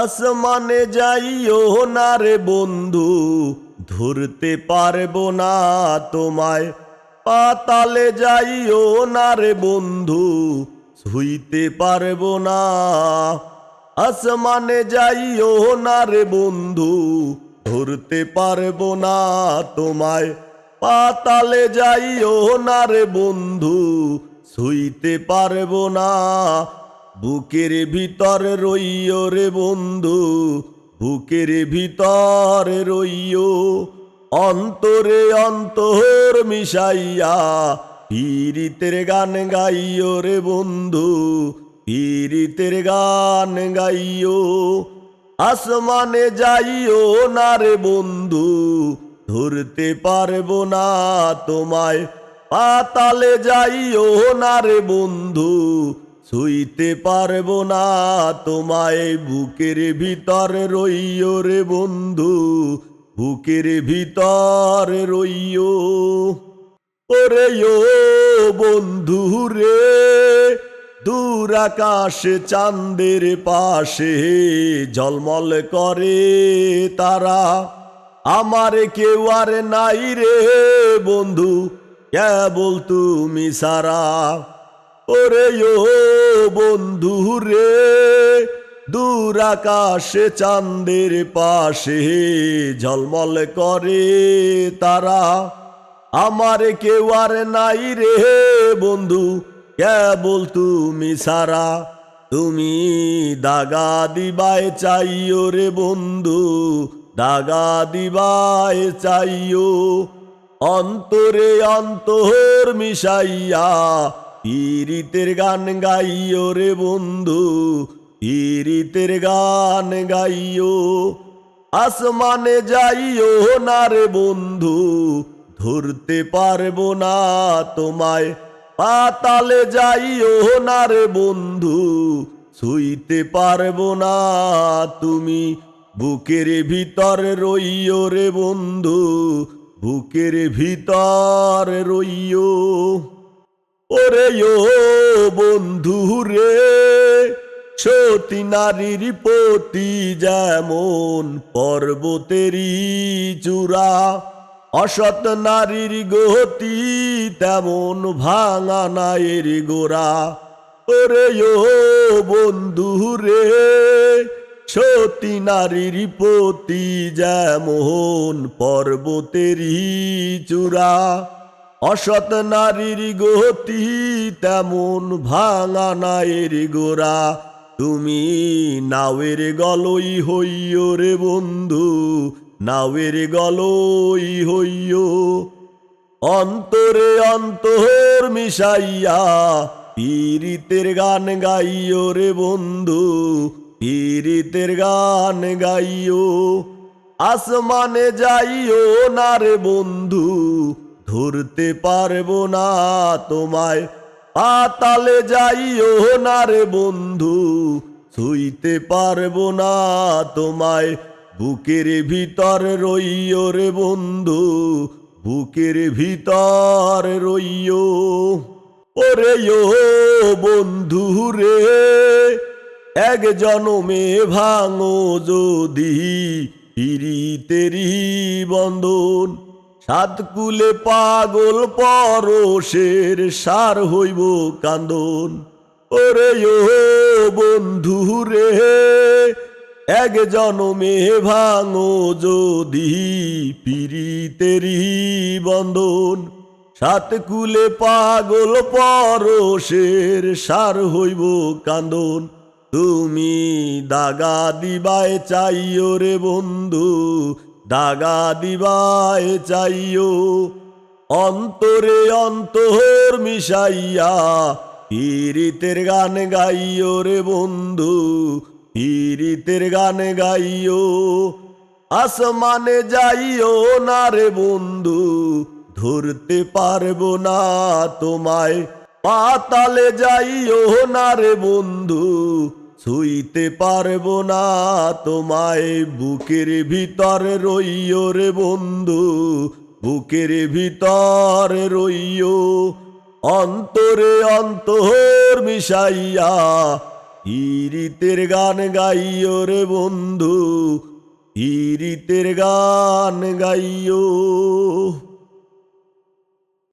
আসমানে যাইও না রে বন্ধু, ধরতে পারব না তোমায়। পাতালে যাইও না রে বন্ধু, ছুঁইতে পারব না। আসমানে যাইও না রে বন্ধু, ধরতে পারব না তোমায়। পাতালে যাইও না রে বন্ধু, ছুঁইতে পারব না। বুকের ভিতর রইও রে বন্ধু, বুকের ভিতর রইও। অন্তরে অন্তর মিশাইয়া পীরিতের গান গাইও রে বন্ধু, পীরিতের গান গাইও। আসমানে যাইও না রে বন্ধু, ধরতে পারব না তোমায়। পাতালে যাইও না রে বন্ধু ছুঁইতে পারব না, তোমায় বুকের ভিতর রইও রে বন্ধু, বুকের ভিতর রইও। ওরে ও বন্ধু রে, দূর আকাশে চাঁদের পাশে ঝলমল করে তারা। আমার কেউ আর নাই রে বন্ধু, কেবল তুমি সারা। ওরে ও বন্ধু রে, দূর আকাশে চাঁদের পাশে ঝলমল করে তারা। আমার কেউ আর নাই রে বন্ধু, কেবল তুমি সারা। তুমি দাগা দিবায় চাইও রে বন্ধু, দাগা দিবায় চাইও অন্তরে অন্তর মিশাইয়া পীরিতের গান গাইও রে বন্ধু, পীরিতের গান গাইও। আসমানে যাইও না রে বন্ধু, ধরতে পারব না তোমায়। পাতালে যাইও না রে বন্ধু, ছুঁইতে পারব না তুমি। বুকের ভিতর রইও রে বন্ধু, বুকের ভিতর রইও। ওরে ও বন্ধু রে, সতী নারীর পতি যেমন পর্বতেরই চূড়া, অসৎ নারীর গতি তেমন ভাঙা নায়ের গোড়া। ওরে ও বন্ধু রে, সতী নারীর পতি যেমন পর্বতেরই চূড়া অসৎ নারীর গতি তেমন ভাঙা নায়ের গোড়া তুমি নাওয়ের গলই হইও রে বন্ধু, নাওয়ের গলই হইও অন্তরে অন্তর মিশাইয়া পীরিতের গান গাইও রে বন্ধু, পীরিতের গান গাইও আসমানে যাইও না রে বন্ধু ধরতে পারব না তোমায়। পাতালে যাইও না রে বন্ধু ছুঁইতে পারব না তোমায়। বুকের ভিতর রইও রে বন্ধু, বুকের ভিতর রইও। ওরে ও বন্ধু রে, এক জনমে ভাঙো যদি পিরিতেরি বন্ধন। সাত কুলে পাগল পরশের সার হইব কান্দন। ওরে ও বন্ধু রে, এক জনমে ভাঙো যদি পিরিতেরি বন্ধন। সাতকুলে পাগল পরশের সার হইব কান্দন। তুমি দাগা দিবায় চাইও রে বন্ধু দাগা দিবায় চাইও অন্তরে অন্তর মিশাইয়া পীরিতের গান গাইও রে বন্ধু, পীরিতের গান গাইও। আসমানে যাইও না রে বন্ধু, ধরতে পারব না তোমায়, পাতালে যাইও না রে বন্ধু। ছুঁইতে পারব না, তোমায় বুকের ভিতর রইও রে বন্ধু, বুকের ভিতর রইও। অন্তরে অন্তর মিশাইয়া ইরিতের গান গাইও রে বন্ধু ইরিতের গান গাইও।